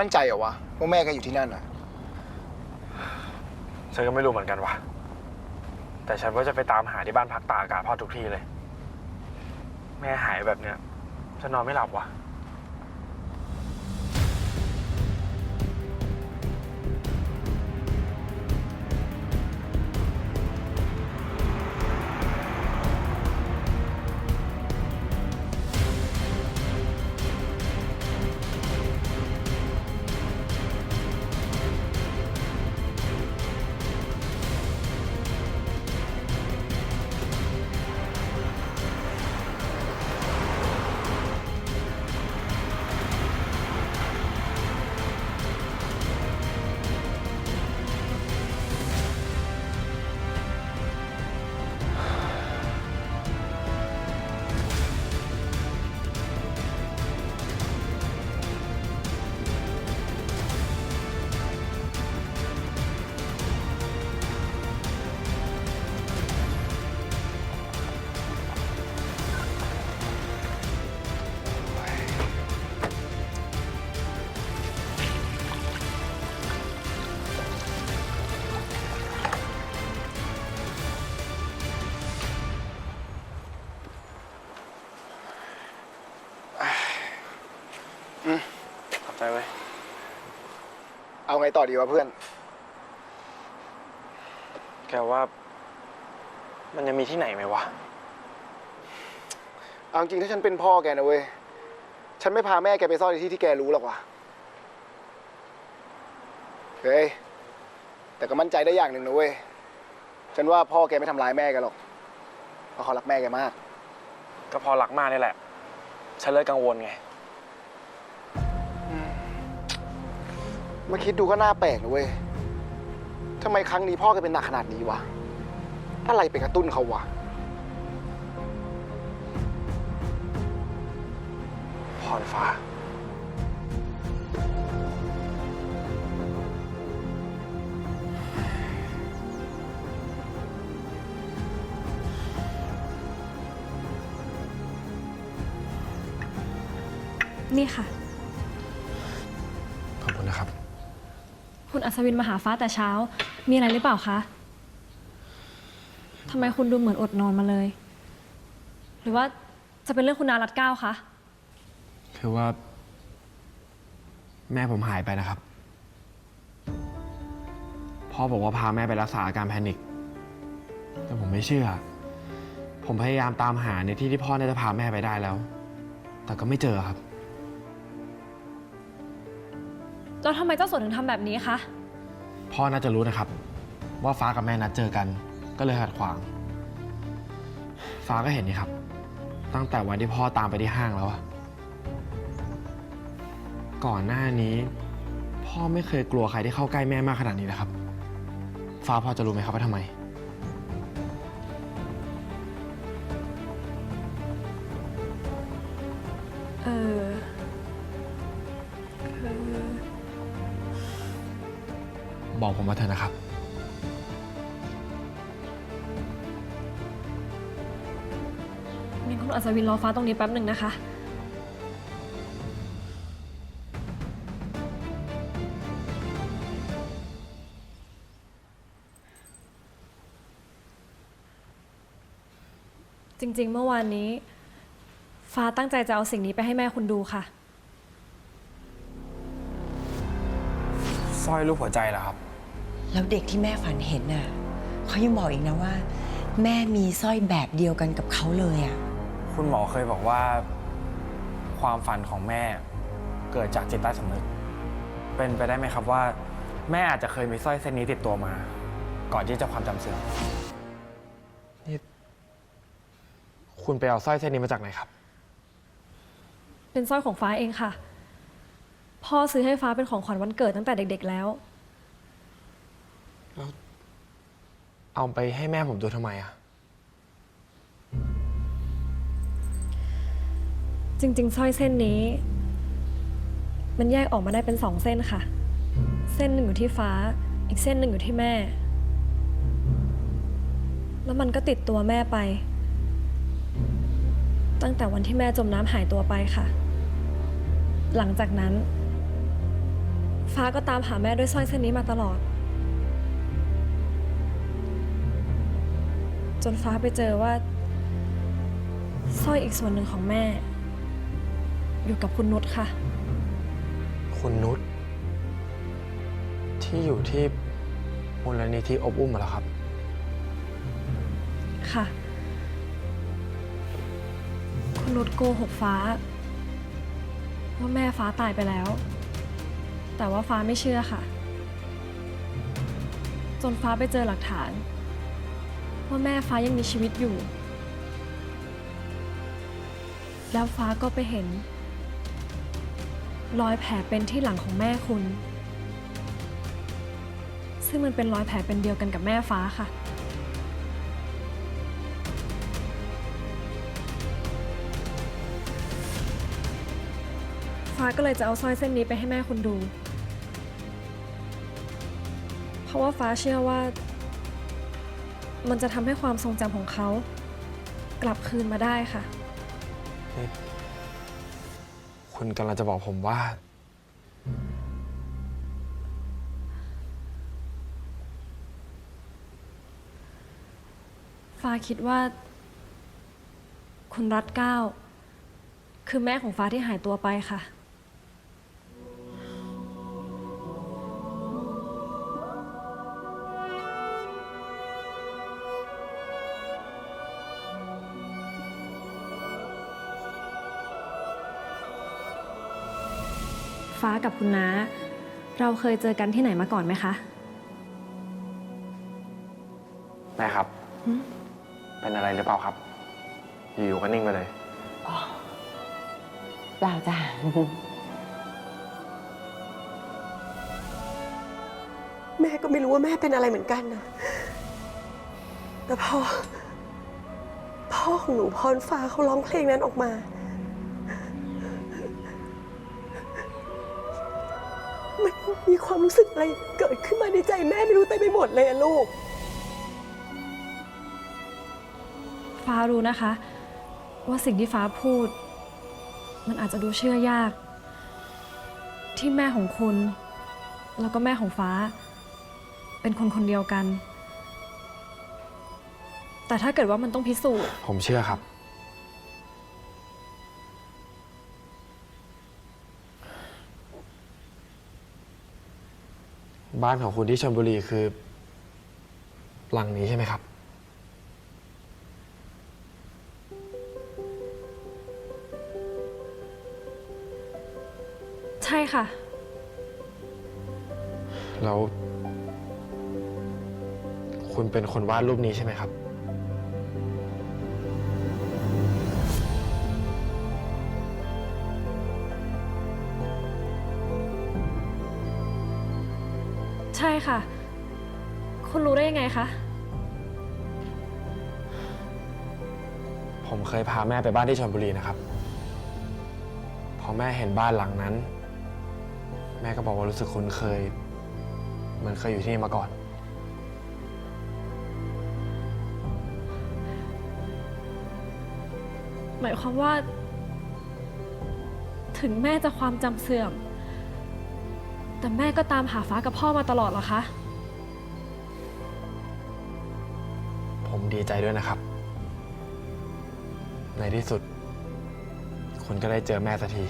มั่นใจเหรอวะว่าแม่แกอยู่ที่นั่นอะ ฉันก็ไม่รู้เหมือนกันว่ะ แต่ฉันว่าจะไปตามหาที่บ้านพักตากอากาศพ่อทุกที่เลย แม่หายแบบเนี้ย ฉันนอนไม่หลับว่ะ ต่อดีวะเพื่อน แกว่า มันยังมีที่ไหนไหมวะ เอาจริงๆถ้าฉันเป็นพ่อแกนะเว้ย ฉันไม่พาแม่แกไปซ่อนในที่ที่แกรู้หรอกวะเฮ้ย แต่ก็มั่นใจได้อย่างหนึ่งนะเว้ย ฉันว่าพ่อแกไม่ทำร้ายแม่แกหรอก เพราะเขารักแม่แกมาก ก็พอหลักมากนี่แหละ ฉันเลยกังวลไง มาคิดดูก็น่าแปลกนะเว้ยทำไมครั้งนี้พ่อแกเป็นหนักขนาดนี้วะ อะไรไปกระตุ้นเขาวะ พรฟ้า นี่ค่ะ คุณอัศวินมาหาฟ้าแต่เช้า มีอะไรหรือเปล่าคะทำไมคุณดูเหมือนอดนอนมาเลย หรือว่าจะเป็นเรื่องคุณนารัดเก้าคะ คือว่า แม่ผมหายไปนะครับ พ่อบอกว่าพาแม่ไปรักษาอาการแพนิค แต่ผมไม่เชื่อ ผมพยายามตามหาในที่ที่พ่อน่าจะพาแม่ไปได้แล้ว แต่ก็ไม่เจอครับ แล้วทำไมเจ้าสนถึงทำแบบนี้คะ พ่อน่าจะรู้นะครับ ว่าฟ้ากับแม่นัดเจอกัน ก็เลยขัดขวาง ฟ้าก็เห็นนี่ครับ ตั้งแต่วันที่พ่อตามไปที่ห้างแล้วอะก่อนหน้านี้ พ่อไม่เคยกลัวใครที่เข้าใกล้แม่มากขนาดนี้นะครับ ฟ้าพอจะรู้ไหมครับว่าทำไม เออคือ บอกผมมาเถอะนะครับ งั้นคุณอัศวินรอฟ้าตรงนี้แป๊บหนึ่งนะคะ จริงๆ เมื่อวานนี้ ฟ้าตั้งใจจะเอาสิ่งนี้ไปให้แม่คุณดูค่ะ สร้อยรูปหัวใจเหรอครับ แล้วเด็กที่แม่ฝันเห็นน่ะเขายังบอกอีกนะว่า แม่มีสร้อยแบบเดียวกันกับเขาเลยอะคุณหมอเคยบอกว่า ความฝันของแม่เกิดจากจิตใต้สำนึก เป็นไปได้ไหมครับว่า แม่อาจจะเคยมีสร้อยเส้นนี้ติดตัวมา ก่อนที่จะความจำเสื่อมนี่คุณไปเอาสร้อยเส้นนี้มาจากไหนครับ เป็นสร้อยของฟ้าเองค่ะ พ่อซื้อให้ฟ้าเป็นของขวัญวันเกิดตั้งแต่เด็ก ๆ แล้ว เอาไปให้แม่ผมดูทำไมอะจริง ๆสร้อยเส้นนี้ มันแยกออกมาได้เป็นสองเส้นค่ะ เส้นหนึ่งอยู่ที่ฟ้า อีกเส้นหนึ่งอยู่ที่แม่ แล้วมันก็ติดตัวแม่ไป ตั้งแต่วันที่แม่จมน้ำหายตัวไปค่ะ หลังจากนั้น ฟ้าก็ตามหาแม่ด้วยสร้อยเส้นนี้มาตลอด นฟ้าไปเจอว่าสร้อยอีกส่วนหนึ่งของแม่ อยู่กับคุณนุชค่ะ คุณนุชที่อยู่ที่มูลนิธิอบอุ้มเหรอครับ ค่ะ คุณนุชโกหกฟ้า ว่าแม่ฟ้าตายไปแล้ว แต่ว่าฟ้าไม่เชื่อค่ะ จนฟ้าไปเจอหลักฐาน ว่าแม่ฟ้ายังมีชีวิตอยู่ แล้วฟ้าก็ไปเห็น รอยแผลเป็นที่หลังของแม่คุณ ซึ่งมันเป็นรอยแผลเป็นเดียวกันกับแม่ฟ้าค่ะ ฟ้าก็เลยจะเอาสร้อยเส้นนี้ไปให้แม่คุณดู เพราะว่าฟ้าเชื่อว่า มันจะทำให้ความทรงจำของเขา กลับคืนมาได้ค่ะ คุณกำลังจะบอกผมว่า ฟ้าคิดว่า คุณรัตเก้า คือแม่ของฟ้าที่หายตัวไปค่ะ ฟ้ากับคุณน้า เราเคยเจอกันที่ไหนมาก่อนไหมคะ แม่ครับ เป็นอะไรหรือเปล่าครับ อยู่ๆก็นิ่งไปเลย เปล่าจ้ะ แม่ก็ไม่รู้ว่าแม่เป็นอะไรเหมือนกันนะแต่พอพ่อของหนูพรฟ้าเขาร้องเพลงนั้นออกมา มันมีความรู้สึกอะไรเกิดขึ้นมาในใจแม่ไม่รู้เต็มไปหมดเลยอะลูก ฟ้ารู้นะคะ ว่าสิ่งที่ฟ้าพูด มันอาจจะดูเชื่อยาก ที่แม่ของคุณ แล้วก็แม่ของฟ้า เป็นคนคนเดียวกัน แต่ถ้าเกิดว่ามันต้องพิสูจน์ ผมเชื่อครับ บ้านของคุณที่ชลบุรีคือ หลังนี้ใช่ไหมครับ ใช่ค่ะ แล้ว คุณเป็นคนวาดรูปนี้ใช่ไหมครับ ช่ค่ะ คุณรู้ได้ยังไงคะ ผมเคยพาแม่ไปบ้านที่ชลบุรีนะครับ พอแม่เห็นบ้านหลังนั้น แม่ก็บอกว่ารู้สึกคุ้นเคย เหมือนเคยอยู่ที่นี่มาก่อน หมายความว่า ถึงแม่จะความจำเสื่อม แต่แม่ก็ตามหาฟ้ากับพ่อมาตลอดเหรอคะ ผมดีใจด้วยนะครับ ในที่สุด คุณก็ได้เจอแม่สักที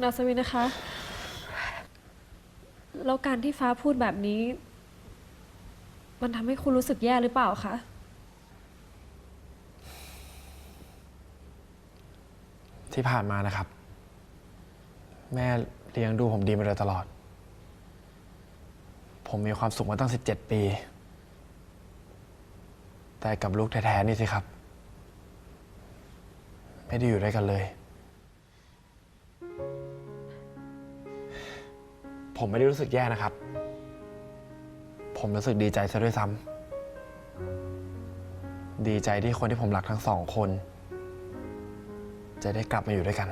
คุณอัศวินนะคะ แล้วการที่ฟ้าพูดแบบนี้ มันทำให้คุณรู้สึกแย่หรือเปล่าคะ ที่ผ่านมานะครับ แม่เลี้ยงดูผมดีมาโดยตลอด ผมมีความสุขมาตั้ง 17 ปี แต่กับลูกแท้ๆนี่สิครับ ไม่ได้อยู่ด้วยกันเลย ผมไม่ได้รู้สึกแย่นะครับ ผมรู้สึกดีใจซะด้วยซ้ำดีใจที่คนที่ผมรักทั้งสองคน จะได้กลับมาอยู่ด้วยกัน